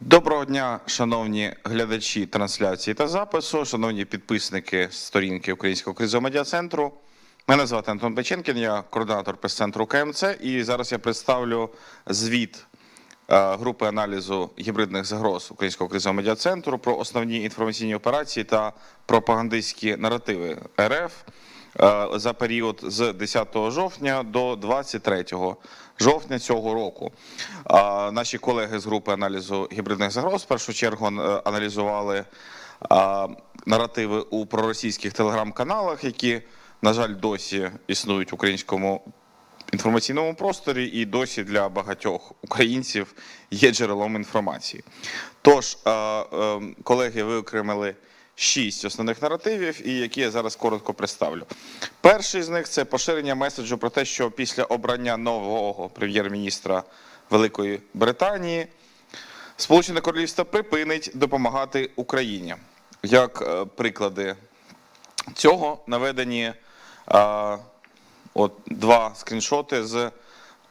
Доброго дня, шановні глядачі трансляції та запису, шановні підписники сторінки Українського кризового медіа центру. Мене звати Антон Печенкін, я координатор прес-центру КМЦ. І зараз я представлю звіт е, групи аналізу гібридних загроз Українського кризового медіа центру про основні інформаційні операції та пропагандистські наративи РФ за період з 10 жовтня до 23 жовтня цього року. Наші колеги з групи аналізу гібридних загроз в першу чергу е, аналізували наративи у проросійських телеграм-каналах, які, на жаль, досі існують в українському інформаційному просторі і досі для багатьох українців є джерелом інформації. Тож, е, е, колеги виокремили шість основних наративів, і які я зараз коротко представлю. Перший з них це поширення меседжу про те, що після обрання нового прем'єр-міністра Великої Британії Сполучене Королівство припинить допомагати Україні. Як е, приклади цього наведені е, от два скріншоти з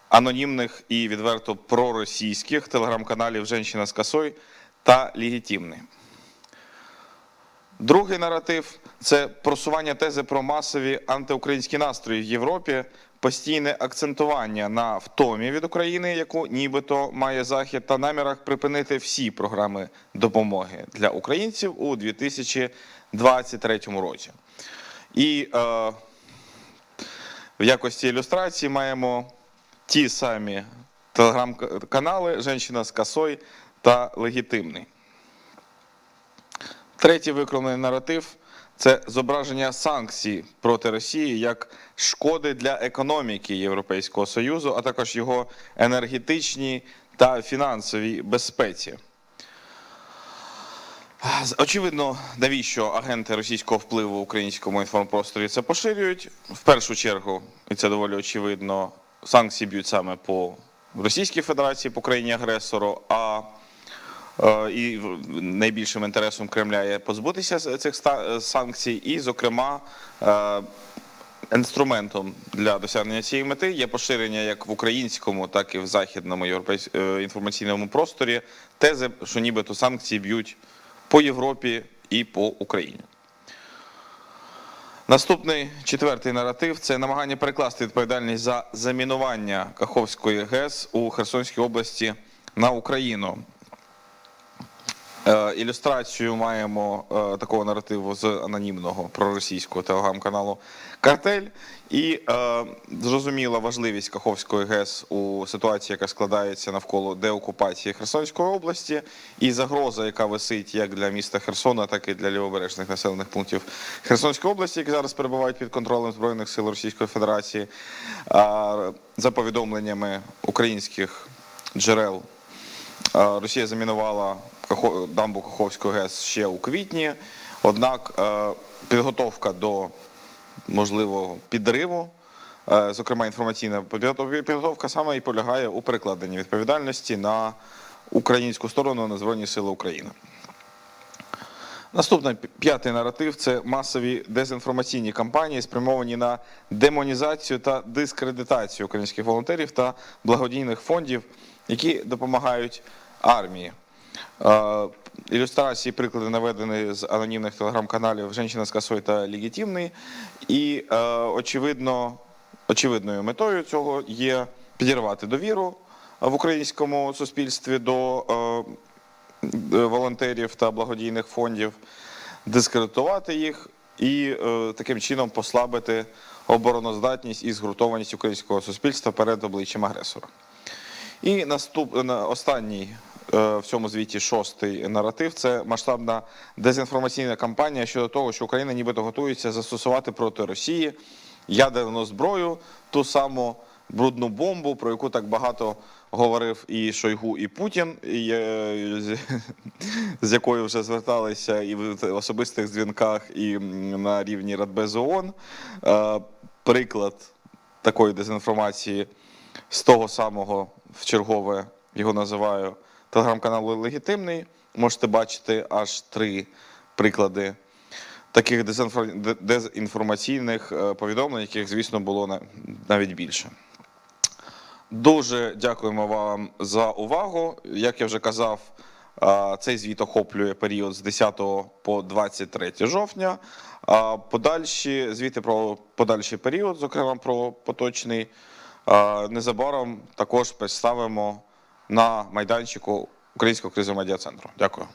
анонімних і відверто проросійських телеграм-каналів Женщина з косой та Легітимний. Другий наратив це просування тези про масові антиукраїнські настрої в Європі, постійне акцентування на втомі від України, яку нібито має Захід, та намірах припинити всі програми допомоги для українців у 2023 році. І е, в якості ілюстрації маємо ті самі телеграм-канали Женщина з косой та Легітимний. Третій виконаний наратив це зображення санкцій проти Росії як шкоди для економіки Європейського Союзу, а також його енергетичній та фінансовій безпеці. Очевидно, навіщо агенти російського впливу в українському інформпросторі це поширюють. В першу чергу, і це доволі очевидно, санкції б'ють саме по Російській Федерації, по країні агресору. А і найбільшим інтересом Кремля є позбутися цих е, санкцій, і, зокрема, е, інструментом для досягнення цієї мети є поширення як в українському, так і в західному європейсь- е, інформаційному просторі тези, що нібито санкції б'ють по Європі і по Україні. Наступний четвертий наратив це намагання перекласти відповідальність за замінування Каховської ГЕС у Херсонській області на Україну. Е, Ілюстрацію маємо е, такого наративу з анонімного проросійського телеграм-каналу Картель. І е, зрозуміла важливість Каховської ГЕС у ситуації, яка складається навколо деокупації Херсонської області, і загроза, яка висить як для міста Херсона, так і для лівобережних населених пунктів Херсонської області, які зараз перебувають під контролем Збройних сил Російської Федерації. За повідомленнями українських джерел Росія замінувала дамбу Каховської ГЕС ще у квітні. Однак е, підготовка до можливого підриву, е, зокрема інформаційна підготов- підготовка, саме і полягає у перекладенні відповідальності на українську сторону на Збройні Сили України. Наступний п'ятий наратив це масові дезінформаційні кампанії, спрямовані на демонізацію та дискредитацію українських волонтерів та благодійних фондів, які допомагають армії. Ілюстрації, приклади наведені з анонімних телеграм-каналів Женщина з косой та Легітимний. І е, очевидно, очевидною метою цього є підірвати довіру в українському суспільстві до е, е, волонтерів та благодійних фондів, дискредитувати їх і таким чином послабити обороноздатність і згуртованість українського суспільства перед обличчям агресора. І наступ, останній в цьому звіті шостий наратив це масштабна дезінформаційна кампанія щодо того, що Україна нібито готується застосувати проти Росії ядерну зброю, ту саму брудну бомбу, про яку так багато говорив і Шойгу, і Путін, і, е, з, якою вже зверталися і в особистих дзвінках, і на рівні Радбезу ООН. Е, Приклад такої дезінформації з того самого в чергове його називаю телеграм-каналу Легітимний. Можете бачити аж три приклади таких дезінформаційних е, повідомлень, яких, звісно, було навіть більше. Дуже дякуємо вам за увагу. Як я вже казав, Цей звіт охоплює період з 10 по 23 жовтня. Подальші звіти про подальший період, зокрема про поточний, незабаром також представимо на майданчику Українського кризового медіа центру. Дякую.